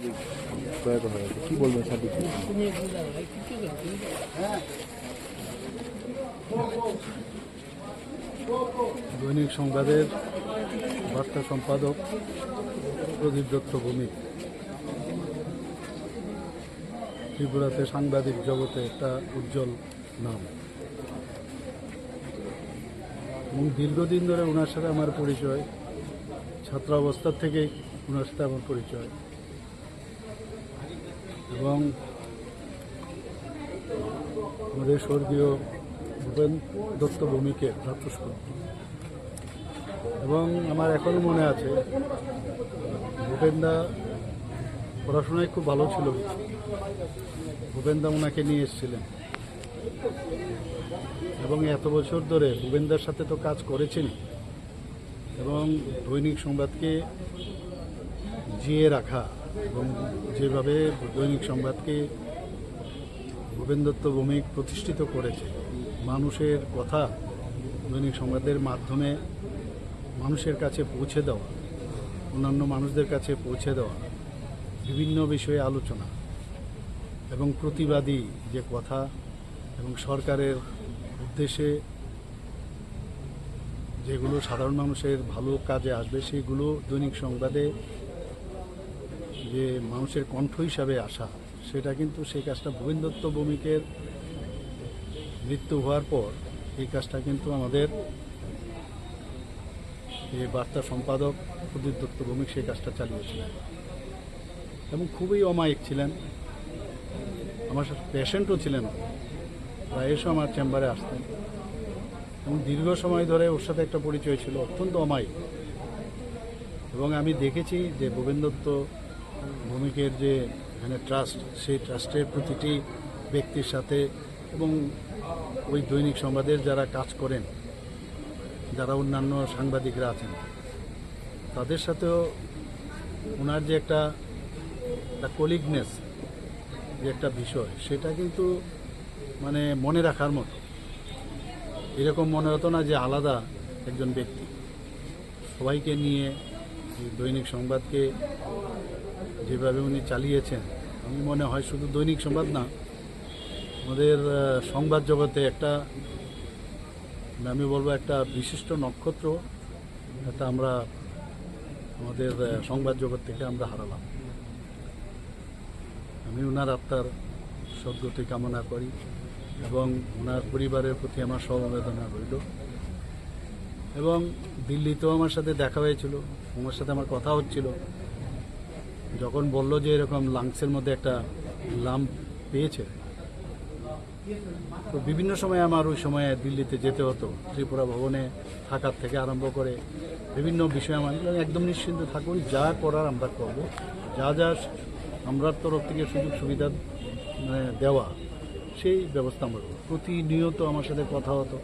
সাংবাদিক প্রয়াত হয়েছে কি বলবেন সাদিক? দৈনিক সংবাদের বার্তা সম্পাদক প্রদীপ দত্ত ভৌমিক ত্রিপুরাতে সাংবাদিক জগতে একটা উজ্জ্বল নাম। এবং দীর্ঘদিন ধরে ওনার সাথে আমার পরিচয়। ছাত্র অবস্থার থেকেই ওনার সাথে আমার পরিচয়। এবং আমাদের স্বর্গীয় ভূপেন দত্ত ভৌমিকের ভ্রাতৃষ্পুত্র এবং আমার এখনও মনে আছে, ভূপেনদা পড়াশোনায় খুব ভালো ছিল। ভূপেনদা ওনাকে নিয়ে এসেছিলেন। এবং এত বছর ধরে ভূপেনদার সাথে তো কাজ করেছেন এবং দৈনিক সংবাদকে জিয়ে রাখা এবং যেভাবে দৈনিক সংবাদকে ভূপেন দত্ত ভৌমিক প্রতিষ্ঠিত করেছে, মানুষের কথা দৈনিক সংবাদের মাধ্যমে মানুষের কাছে পৌঁছে দেওয়া, অন্যান্য মানুষদের কাছে পৌঁছে দেওয়া, বিভিন্ন বিষয়ে আলোচনা এবং প্রতিবাদী যে কথা এবং সরকারের উদ্দেশ্যে যেগুলো সাধারণ মানুষের ভালো কাজে আসবে, সেগুলো দৈনিক সংবাদে যে মানুষের কণ্ঠ হিসাবে আসা, সেটা কিন্তু সেই কাজটা ভূপেন দত্ত ভৌমিকের মৃত্যু হওয়ার পর এই কাজটা কিন্তু আমাদের এই বার্তা সম্পাদক প্রদীপ দত্ত ভৌমিক সেই কাজটা চালিয়েছিলেন। এবং খুবই অমায়িক ছিলেন। আমার সাথে পেশেন্টও ছিলেন। প্রায় এসে আমার চেম্বারে আসতেন। এবং দীর্ঘ সময় ধরে ওর সাথে একটা পরিচয় ছিল, অত্যন্ত অমায়িক। এবং আমি দেখেছি যে ভূপেন দত্ত ভূমিকের যে এখানে ট্রাস্ট সেই ট্রাস্টের প্রতিটি ব্যক্তির সাথে এবং ওই দৈনিক সংবাদের যারা কাজ করেন, যারা অন্যান্য সাংবাদিকরা আছেন, তাদের সাথেও ওনার যে একটা একটা কলিগনেস যে একটা বিষয়, সেটা কিন্তু মানে মনে রাখার মতো। এরকম মনে হতো না যে আলাদা একজন ব্যক্তি। সবাইকে নিয়ে দৈনিক সংবাদকে যেভাবে উনি চালিয়েছেন, আমি মনে হয় শুধু দৈনিক সংবাদ না, আমাদের সংবাদ জগতে একটা, আমি বলব একটা বিশিষ্ট নক্ষত্র, এটা আমরা আমাদের সংবাদ জগৎ থেকে আমরা হারালাম। আমি ওনার আত্মার সদ্গতি কামনা করি এবং ওনার পরিবারের প্রতি আমার সমবেদনা রইল। এবং দিল্লিতেও আমার সাথে দেখা হয়েছিল ওনার সাথে আমার কথা হচ্ছিল। যখন বলল যে এরকম লাংসের মধ্যে একটা লাম্প পেয়েছে, তো বিভিন্ন সময় আমার ওই সময়ে দিল্লিতে যেতে হতো, ত্রিপুরা ভবনে থাকার থেকে আরম্ভ করে বিভিন্ন বিষয়ে আমার একদম নিশ্চিন্ত থাকুন, যা করার আমরা করব। যা যা আমরা তরফ থেকে সুযোগ সুবিধা মানে দেওয়া, সেই ব্যবস্থা আমরা করব। প্রতিনিয়ত আমার সাথে কথা হতো।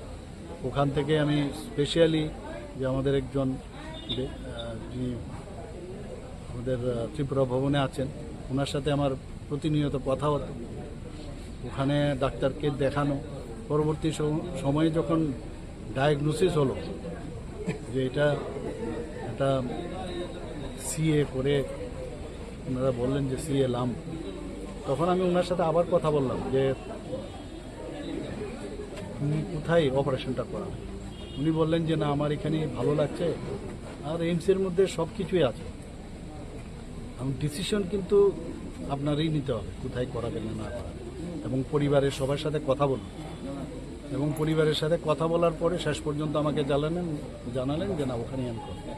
ওখান থেকে আমি স্পেশালি যে আমাদের একজন যিনি আমাদের ত্রিপুরা ভবনে আছেন। ওনার সাথে আমার প্রতিনিয়ত কথা হতো। ওখানে ডাক্তারকে দেখানো। পরবর্তী সময়ে যখন ডায়াগনোসিস হলো, যে এটা একটা সিএ করে ওনারা বললেন যে সিএ লাম। তখন আমি ওনার সাথে আবার কথা বললাম যে কোথায় অপারেশনটা করাবেন উনি বললেন যে, না, আমার এখানে ভালো লাগছে। আর এইমসের মধ্যে সব কিছুই আছে। এবং ডিসিশন কিন্তু আপনারই নিতে হবে, কোথায় করাবেন না না এবং পরিবারের সবার সাথে কথা বলুন। এবং পরিবারের সাথে কথা বলার পরে শেষ পর্যন্ত আমাকে জানালেন জানালেন যে, না, ওখানে আমি করব।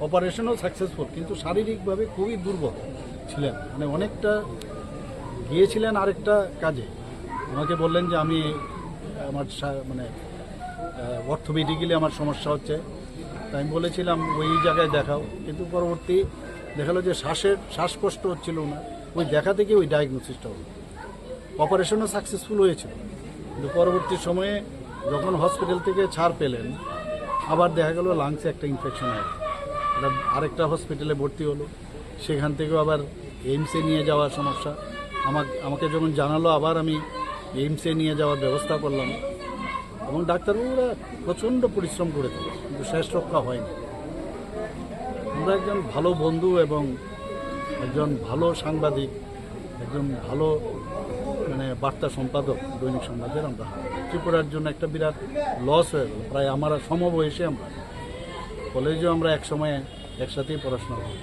অপারেশনও সাকসেসফুল কিন্তু শারীরিকভাবে খুবই দুর্বল ছিলেন। মানে অনেকটা গিয়েছিলেন আরেকটা কাজে। আমাকে বললেন যে, আমি আমার মানে অর্থোপেডিক্যালি আমার সমস্যা হচ্ছে। তাই আমি বলেছিলাম, ওই জায়গায় দেখাও। কিন্তু পরবর্তী দেখাল যে শ্বাসের শ্বাসকষ্ট হচ্ছিল না ওই দেখা থেকে ওই ডায়াগনোসিসটা হলো। অপারেশনও সাকসেসফুল হয়েছিল। কিন্তু পরবর্তী সময়ে যখন হসপিটাল থেকে ছাড় পেলেন, আবার দেখা গেল লাংসে একটা ইনফেকশন হয়ে। আরেকটা হসপিটালে ভর্তি হলো। সেখান থেকেও আবার এইমসে নিয়ে যাওয়ার সমস্যা। আমাকে আমাকে যখন জানালো, আবার আমি এইমসে নিয়ে যাওয়ার ব্যবস্থা করলাম। এবং ডাক্তারবাবুরা প্রচণ্ড পরিশ্রম করে করেছে কিন্তু শেষ রক্ষা হয়নি। আমরা একজন ভালো বন্ধু এবং একজন ভালো সাংবাদিক, একজন ভালো মানে বার্তা সম্পাদক, দৈনিক সংবাদের আমরা ত্রিপুরার জন্য একটা বিরাট লস হয়ে গেল। প্রায় আমার সমবয়সী আমরা। কলেজেও আমরা এক সময় একসাথেই পড়াশোনা করি।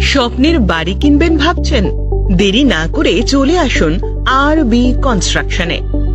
স্বপ্নের বাড়ি কিনবেন ভাবছেন? দেরি না করে চলে আসুন আর বি কনস্ট্রাকশনে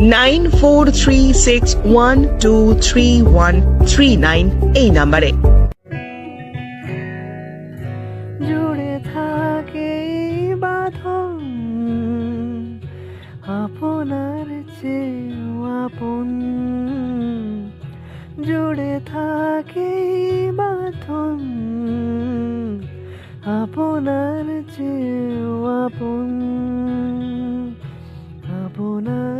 nine four three six one two three one three nine এই নাম্বারে। জুড়ে থাকে বাঁধন, আপনার চেয়েও আপন। জুড়ে থাকে বাঁধন, আপনার আপন। আপনার